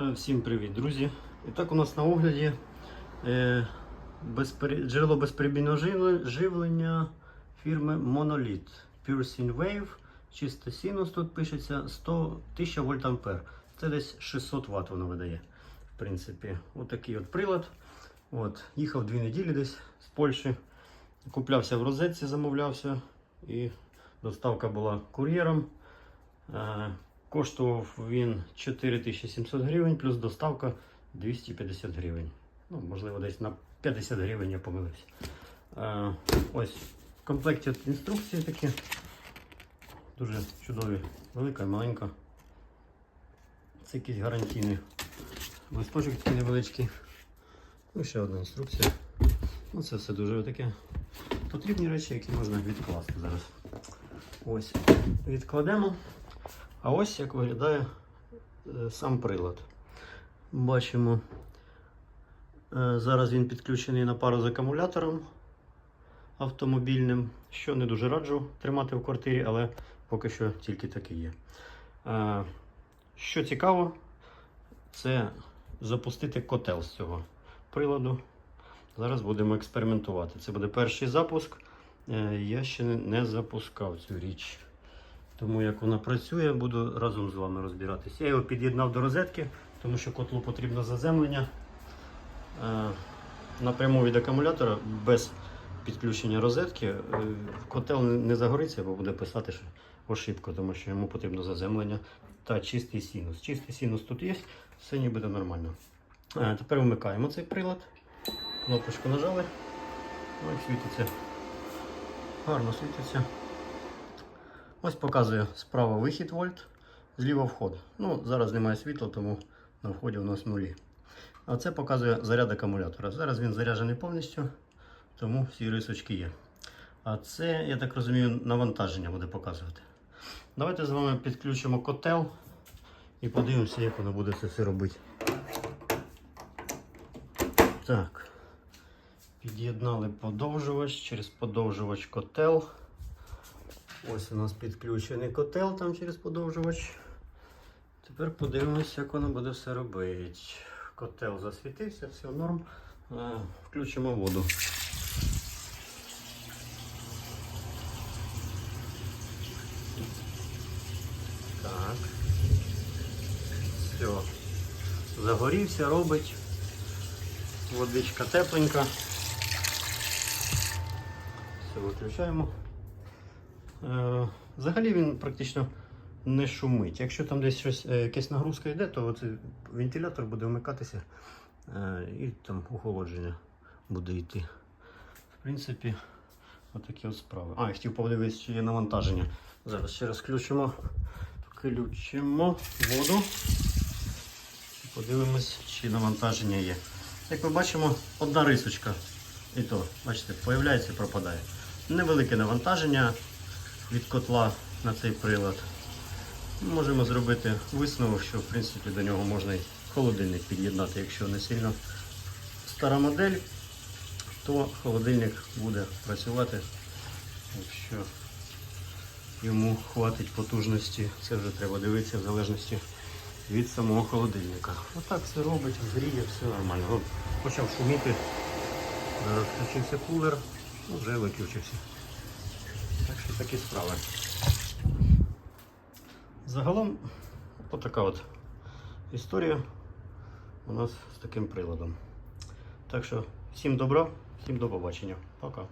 Е, Всім привіт, друзі! І так у нас на огляді е, безпері- джерело безперебійного живлення фірми Monolith. Pure Sine Wave, чисто синус тут пишеться 100 1000 вольт ампер. Це десь 600 Вт воно видає. В принципі, отакий от прилад. От, їхав дві неділі десь з Польщі. Куплявся в розетці, замовлявся. І доставка була кур'єром. Коштував він 4700 гривень, плюс доставка 250 гривень. Ну, можливо, десь на 50 гривень я помилився. Е, ось в комплекті інструкції такі. Дуже чудові, велика і маленька. Це якийсь гарантійний листочок такий невеличкий. Ну, ще одна інструкція. Ну, це все дуже таке потрібні речі, які можна відкласти зараз. Ось, відкладемо. А ось як виглядає е, сам прилад. Бачимо, е, зараз він підключений на пару з акумулятором автомобільним, що не дуже раджу тримати в квартирі, але поки що тільки таке є. Е, Що цікаво, це запустити котел з цього приладу. Зараз будемо експериментувати. Це буде перший запуск. Я ще не запускав цю річ. Тому як вона працює, буду разом з вами розбиратися. Я його під'єднав до розетки, тому що котлу потрібно заземлення Е, напряму від акумулятора без підключення розетки. е, Котел не загориться, бо буде писати, що ошибка, тому що йому потрібно заземлення та чистий синус. Чистий синус тут є, все ніби нормально. Е, Тепер вмикаємо цей прилад. Кнопочку нажали. Ось світиться. Гарно світиться. Ось показує справа вихід вольт, зліва вход. Ну, зараз немає світла, тому на вході у нас нулі. А це показує заряд акумулятора. Зараз він заряджений повністю, тому всі рисочки є. А це, я так розумію, навантаження буде показувати. Давайте з вами підключимо котел і подивимося, як воно буде це все робити. Так. Під'єднали подовжувач через подовжувач котел. Ось у нас підключений котел там через подовжувач. Тепер подивимося, як воно буде все робити. Котел засвітився, все норм. Е, Включимо воду. Так. Все. Загорівся, робить. Водичка тепленька. Все, виключаємо. Е, Взагалі він практично не шумить. Якщо там десь щось, е, якась нагрузка йде, то оцей вентилятор буде вмикатися е, і там охолодження буде йти. В принципі, отакі от справи. А, я хотів подивитися, чи є навантаження. Зараз ще раз включимо, включимо воду. Подивимось, чи навантаження є. Як ми бачимо, одна рисочка. І то, бачите, появляється і пропадає. Невелике навантаження від котла на цей прилад. Можемо зробити висновок, що в принципі до нього можна і холодильник під'єднати. Якщо не сильно стара модель, то холодильник буде працювати. Якщо йому хватить потужності, це вже треба дивитися в залежності від самого холодильника. Отак все робить, гріє, все нормально. Почав шуміти. Зараз включився кулер, ну, вже виключився. Що такі справи. Загалом отака от історія у нас з таким приладом. Так що всім добра, всім до побачення. Пока.